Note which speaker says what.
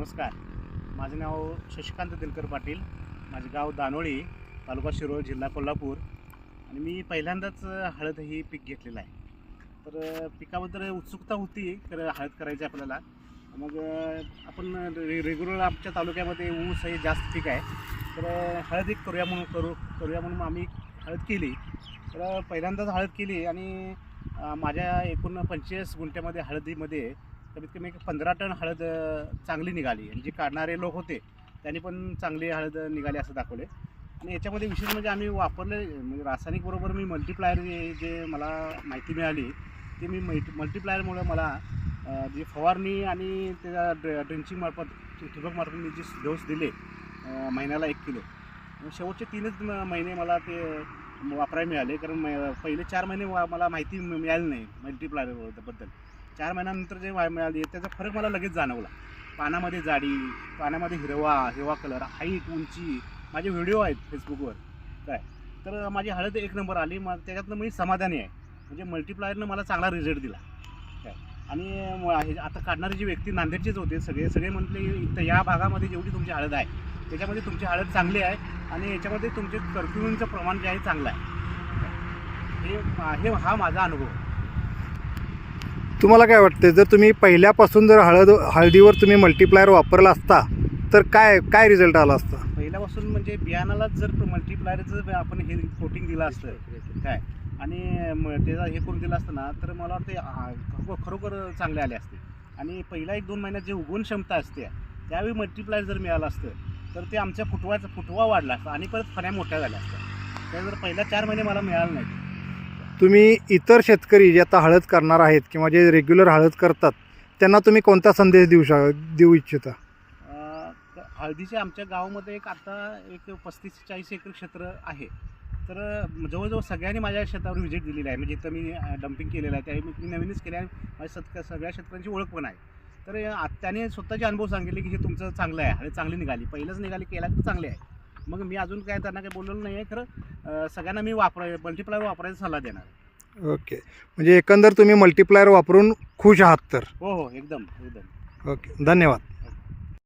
Speaker 1: नमस्कार. माझं नाव शशिकांत दिलकर पाटील. माझे गाव दानोळी तालुका शिरोळ जिल्हा कोल्हापूर. आणि मी पहिल्यांदाच हळद ही पीक घेतलेलं आहे. तर पिकाबद्दल उत्सुकता होती तर हळद करायची आपल्याला. मग आपण रे रेग्युलर आमच्या तालुक्यामध्ये ऊस हे जास्त पीक आहे. तर हळद एक करूया म्हणून करू करूया म्हणून आम्ही हळद केली. तर पहिल्यांदाच हळद केली आणि माझ्या एकूण पंचेचाळीस गुंठ्यामध्ये हळदीमध्ये कमीत कमी एक पंधरा टन हळद चांगली निघाली. आणि जे काढणारे लोक होते त्यांनी पण चांगली हळद निघाली असं दाखवले आणि याच्यामध्ये विशेष म्हणजे आम्ही वापरले म्हणजे रासायनिक बरोबर मी मल्टीप्लायर जे जे मला माहिती मिळाली ते मी मल्टी मल्टीप्लायरमुळं मला जी फवारणी आणि त्याच्या ड्र ड्रिंचिंग ठिबक मी जे डोस दिले महिन्याला एक किलो. शेवटचे तीनच म- महिने मला ते वापरायला मिळाले. कारण म- पहिले चार महिने वा- मला माहिती मिळाली नाही मल्टीप्लायरबद्दल चार महिन्यानंतर जे वाय मिळाली त्याचा फरक मला लगेच जाणवला. पानामध्ये जाडी पानामध्ये हिरवा हिरवा कलर हाईट उंची माझे व्हिडिओ आहेत फेसबुकवर काय? तर माझी हळद एक नंबर आली मग त्याच्यातनं मी समाधानी आहे. म्हणजे मल्टिप्लायरनं मला चांगला रिझल्ट दिला. काय? आणि हे आता काढणारे जे व्यक्ती नांदेडचेच होते सगळे सगळे म्हटले इथं या भागामध्ये जेवढी तुमची हळद आहे त्याच्यामध्ये तुमची हळद चांगली आहे आणि याच्यामध्ये तुमचे कर्फ्युमचं प्रमाण जे आहे चांगलं आहे. हे हे हा माझा अनुभव. आहे.
Speaker 2: तुम्हाला काय वाटतं जर तुम्ही पहिल्यापासून जर हळद हळदीवर तुम्ही मल्टीप्लायर वापरला असता तर काय काय रिझल्ट आला असता?
Speaker 1: पहिल्यापासून म्हणजे बियाणालाच जर मल्टीप्लायरचं जर आपण हे कोटिंग दिलं असतं काय? आणि म- त्याचा हे करून दिलं असतं ना तर मला वाटतं खरोखर चांगले आले असते. आणि पहिला एक दोन महिन्यात जे उगवण क्षमता असते त्यावेळी मल्टीप्लायर जर मिळालं असतं तर ते आमच्या फुटवाचा फुटवा वाढला असता आणि परत फण्या मोठ्या झाल्या असत्या. त्या जर पहिल्या चार महिने मला मिळालं नाही
Speaker 2: तुम्ही इतर शेतकरी जे आता हळद करणार आहेत किंवा जे रेग्युलर हळद करतात त्यांना तुम्ही कोणता संदेश देऊ शक देऊ इच्छिता?
Speaker 1: हळदीचे आमच्या गावामध्ये एक आता एक पस्तीस चाळीस एकर क्षेत्र आहे. तर जवळजवळ सगळ्यांनी माझ्या शेतावर व्हिजिट दिलेली आहे. म्हणजे इथं मी डम्पिंग केलेलं आहे. त्यावेळी मी नवीनच केलं आहे. माझ्या सत सगळ्या शेतकऱ्यांची ओळख पण आहे. तर त्याने स्वतःचे अनुभव सांगितले की हे तुमचं चांगलं आहे. हळद चांगली निघाली. पहिलंच निघाली केला तर चांगले आहे. मग मी अजून काय त्यांना काही बोललेलं नाही आहे खरं सगळ्यांना मी वापराय मल्टीप्लायर वापरायचा सल्ला देणार
Speaker 2: ओके. म्हणजे एकंदर तुम्ही मल्टीप्लायर वापरून खुश आहात तर?
Speaker 1: हो हो एकदम एकदम.
Speaker 2: ओके. धन्यवाद.